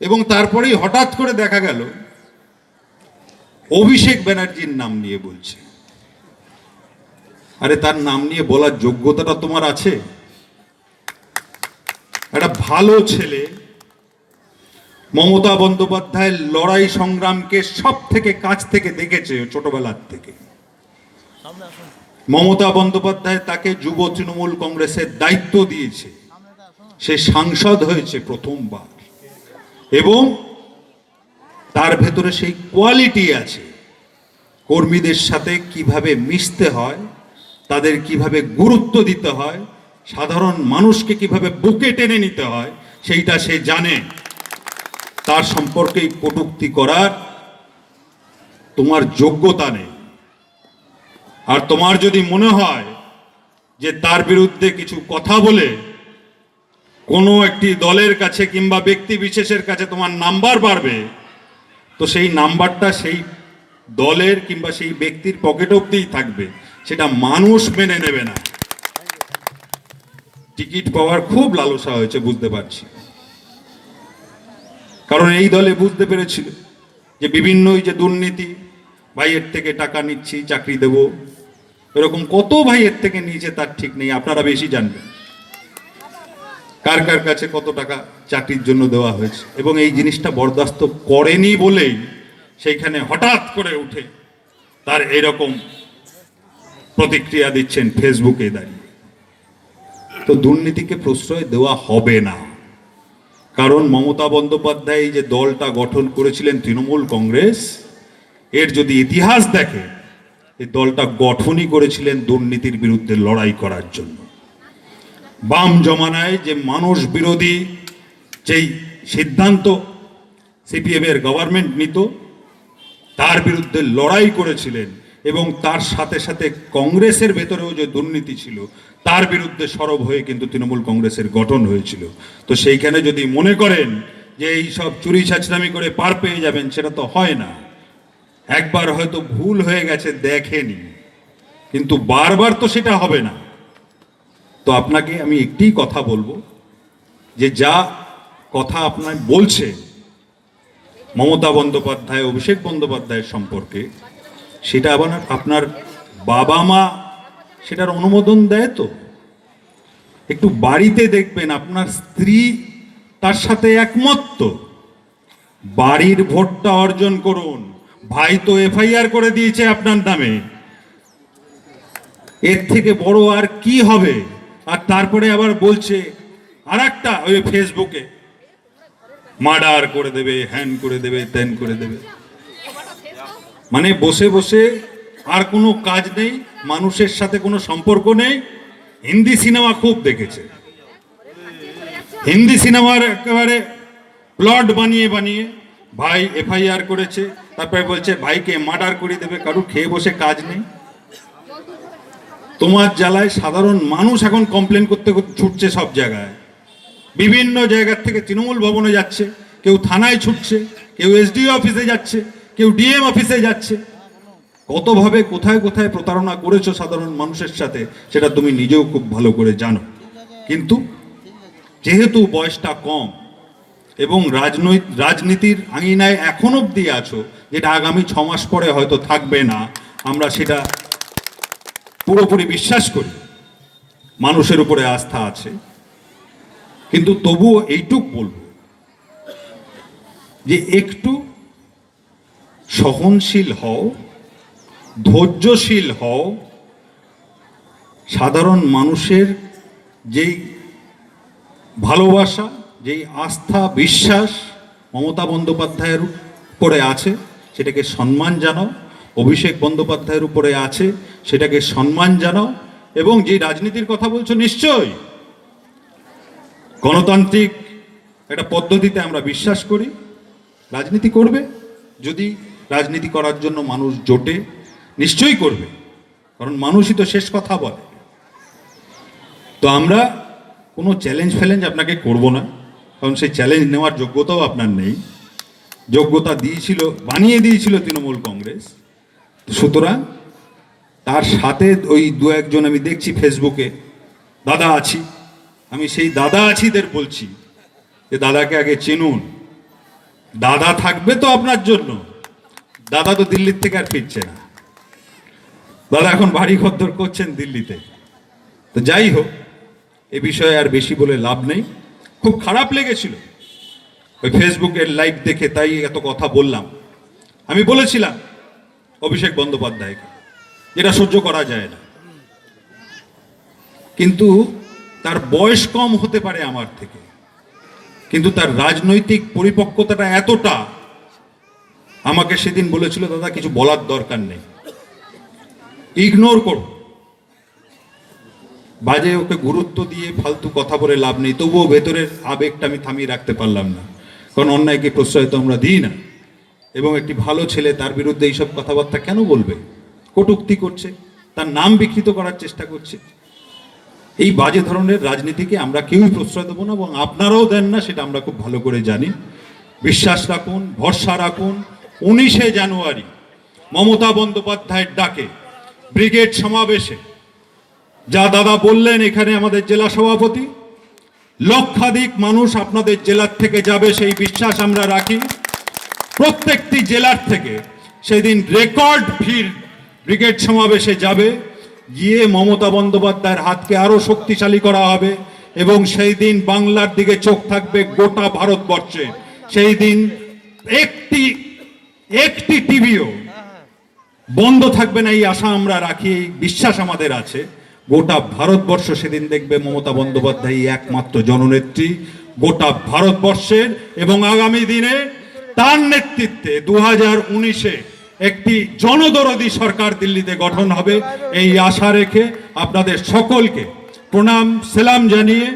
এবং তারপরেই হঠাৎ করে দেখা গেল অভিষেক ব্যানার্জির নাম নিয়ে বলছে। আরে তার নাম নিয়ে বলার যোগ্যতাটা তোমার আছে? একটা ভালো ছেলে মমতা বন্দ্যোপাধ্যায়ের লড়াই সংগ্রামকে সব থেকে কাছ থেকে দেখেছে ছোটবেলার থেকে। মমতা বন্দ্যোপাধ্যায় তাকে যুব তৃণমূল কংগ্রেসের দায়িত্ব দিয়েছে। সে সাংসদ হয়েছে প্রথমবার। এবং তার ভেতরে সেই কোয়ালিটি আছে। কর্মীদের সাথে কীভাবে মিশতে হয়, তাদের কীভাবে গুরুত্ব দিতে হয়, সাধারণ মানুষকে কীভাবে বুকে টেনে নিতে হয়, সেইটা সে জানে। তার সম্পর্কে কটূক্তি করার তোমার যোগ্যতা নেই। আর তোমার যদি মনে হয় যে তার বিরুদ্ধে কিছু কথা বলে কোনো একটি দলের কাছে কিংবা ব্যক্তি বিশেষের কাছে তোমার নাম্বার বাড়বে, তো সেই নাম্বারটা সেই দলের কিংবা সেই ব্যক্তির পকেট অব্দিই থাকবে। সেটা মানুষ মেনে নেবে না। টিকিট পাওয়ার খুব লালসা হয়েছে, বুঝতে পারছি। কারণ এই দলে বুঝতে পেরেছিল যে বিভিন্ন ওই যে দুর্নীতি, ভাইয়ের থেকে টাকা নিচ্ছি, চাকরি দেব, এরকম কত ভাইয়ের থেকে নিয়েছে তার ঠিক নেই, আপনারা বেশি জানবেন। কার কার কাছে কত টাকা চাকরির জন্য দেওয়া হয়েছে? এবং এই জিনিসটা বরদাস্ত করেনি বলেই সেইখানে হঠাৎ করে উঠে তার এরকম প্রতিক্রিয়া দিচ্ছেন ফেসবুকে দাঁড়িয়ে। তো দুর্নীতিকে প্রশ্রয় দেওয়া হবে না। কারণ মমতা বন্দ্যোপাধ্যায় যে দলটা গঠন করেছিলেন তৃণমূল কংগ্রেস, এর যদি ইতিহাস দেখে এই দলটা গঠনই করেছিলেন দুর্নীতির বিরুদ্ধে লড়াই করার জন্য। বাম জমানায় যে মানুষ বিরোধী, যেই সিদ্ধান্ত সিপিএম এর গভর্নমেন্ট নিত, তার বিরুদ্ধে লড়াই করেছিলেন এবং তার সাথে সাথে কংগ্রেসের ভেতরেও যে দুর্নীতি ছিল, তার বিরুদ্ধে সরব হয়ে কিন্তু তৃণমূল কংগ্রেসের গঠন হয়েছিল। তো সেইখানে যদি মনে করেন যে এই সব চুরি ছাচরামি করে পার পেয়ে যাবেন, সেটা তো হয় না। একবার হয়তো ভুল হয়ে গেছে, দেখেনি। কিন্তু বারবার তো সেটা হবে না। তো আপনাকে আমি একটি কথা বলব, যে যা কথা আপনার বলছে মমতা বন্দ্যোপাধ্যায়, অভিষেক বন্দ্যোপাধ্যায়ের সম্পর্কে, সেটা আবার আপনার বাবা মা সেটার অনুমোদন দেয় তো? একটু বাড়িতে দেখবেন আপনার স্ত্রী তার সাথে একমত তো? বাড়ির ভোটটা অর্জন করুন, ভাই তো এফআইআর করে দিয়েছে আপনার নামে। এর থেকে বড় আর কি হবে? আর তারপরে আবার বলছে আর একটা ওই ফেসবুকে মার্ডার করে দেবে, হ্যান করে দেবে, ত্যান করে দেবে। মানে বসে বসে আর কোনো কাজ নেই, মানুষের সাথে কোনো সম্পর্ক নেই। হিন্দি সিনেমা খুব দেখেছে। হিন্দি সিনেমার একেবারে প্লট বানিয়ে বানিয়ে ভাই এফআইআর করেছে, তারপরে বলছে, ভাইকে মার্ডার করে দেবে কারু খেয়ে বসে কাজ নেই। তোমার জেলায় সাধারণ মানুষ এখন কমপ্লেন করতে ছুটছে সব জায়গায়। বিভিন্ন জায়গার থেকে তৃণমূল ভবনে যাচ্ছে, কেউ থানায় ছুটছে, কেউ এসডিও অফিসে যাচ্ছে, কেউ ডিএম অফিসে যাচ্ছে। কতভাবে, কোথায় কোথায় প্রতারণা করেছ সাধারণ মানুষের সাথে, সেটা তুমি নিজেও খুব ভালো করে জানো। কিন্তু যেহেতু বয়সটা কম এবং রাজনৈতিক রাজনীতির আঙিনায় এখন অব্দি আছো, যেটা আগামী ছ মাস পরে হয়তো থাকবে না, আমরা সেটা পুরোপুরি বিশ্বাস করি, মানুষের উপরে আস্থা আছে। কিন্তু তবুও এইটুক বলব যে একটু সহনশীল হও, ধৈর্যশীল হও। সাধারণ মানুষের যেই ভালোবাসা, যেই আস্থা, বিশ্বাস মমতা বন্দ্যোপাধ্যায়ের উপরে আছে, সেটাকে সম্মান জানাও। অভিষেক বন্দ্যোপাধ্যায়ের উপরে আছে, সেটাকে সম্মান জানাও, এবং যে রাজনীতির কথা বলছো নিশ্চয়ই। গণতান্ত্রিক একটা পদ্ধতিতে আমরা বিশ্বাস করি। রাজনীতি করবে, যদি রাজনীতি করার জন্য মানুষ জোটে, নিশ্চয়ই করবে, কারণ মানুষই তো শেষ কথা বলে। তো আমরা কোনো চ্যালেঞ্জ ফ্যালেঞ্জ আপনাকে করব না, কারণ সেই চ্যালেঞ্জ নেওয়ার যোগ্যতাও আপনার নেই। যোগ্যতা দিয়েছিল, বানিয়ে দিয়েছিল তৃণমূল কংগ্রেস। সুতরাং তার সাথে ওই দু একজন আমি দেখছি ফেসবুকে, দাদা আছি। আমি সেই দাদা আছিদের বলছি যে, দাদাকে আগে চিনুন। দাদা থাকবে তো আপনার জন্য। দাদা তো দিল্লির থেকে আর ফিরছে না। দাদা এখন বাড়ি খদ্দর করছেন দিল্লিতে। তো যাই হোক, এ বিষয়ে আর বেশি বলে লাভ নেই। খুব খারাপ লেগেছিল। ওই ফেসবুকের লাইভ দেখে তাই এত কথা বললাম। আমি বলেছিলাম অভিষেক বন্দ্যোপাধ্যায়কে, যেটা সহ্য করা যায় না। কিন্তু তার বয়স কম হতে পারে আমার থেকে, কিন্তু তার রাজনৈতিক পরিপক্কতাটা এতটা, আমাকে সেদিন বলেছিল, দাদা, কিছু বলার দরকার নেই। ইগনোর করো। বাজে ওকে গুরুত্ব দিয়ে ফালতু কথা বলে লাভ নেই, তবুও ভেতরের আবেগটা আমি থামিয়ে রাখতে পারলাম না। কারণ অন্যায়কে প্রশ্রয় তো আমরা দিই না। এবং একটি ভালো ছেলে তার বিরুদ্ধে এইসব কথাবার্তা কেন বলবে? কটুক্তি করছে, তার নাম বিকৃত করার চেষ্টা করছে। এই বাজে ধরনের রাজনীতিকে আমরা কেউই প্রশ্রয় দেবো না এবং আপনারাও দেন না, সেটা আমরা খুব ভালো করে জানি। বিশ্বাস রাখুন, ভরসা রাখুন, উনিশে জানুয়ারি মমতা বন্দ্যোপাধ্যায়ের ডাকে ব্রিগেড সমাবেশে। যা দাদা বললেন এখানে আমাদের জেলা সভাপতি, লক্ষাধিক মানুষ আপনাদের জেলার থেকে যাবে, সেই বিশ্বাস আমরা রাখি। প্রত্যেকটি জেলার থেকে সেদিন রেকর্ড ভিড় ব্রিগেড সমাবেশে যাবে। গিয়ে মমতা বন্দ্যোপাধ্যায়ের হাতকে আরও শক্তিশালী করা হবে এবং সেই দিন বাংলার দিকে চোখ থাকবে গোটা ভারতবর্ষে। সেই দিন একটি একটি টিভিও বন্ধ থাকবে না, এই আশা আমরা রাখি বিশ্বাস আমাদের আছে। গোটা ভারতবর্ষ সেদিন দেখবে মমতা বন্দ্যোপাধ্যায় একমাত্র জননেত্রী গোটা ভারতবর্ষের এবং আগামী দিনে তার নেতৃত্বে দু হাজার উনিশে একটি জনদরদি সরকার দিল্লিতে গঠন হবে। এই আশা রেখে আপনাদের সকলকে প্রণাম, সেলাম জানিয়ে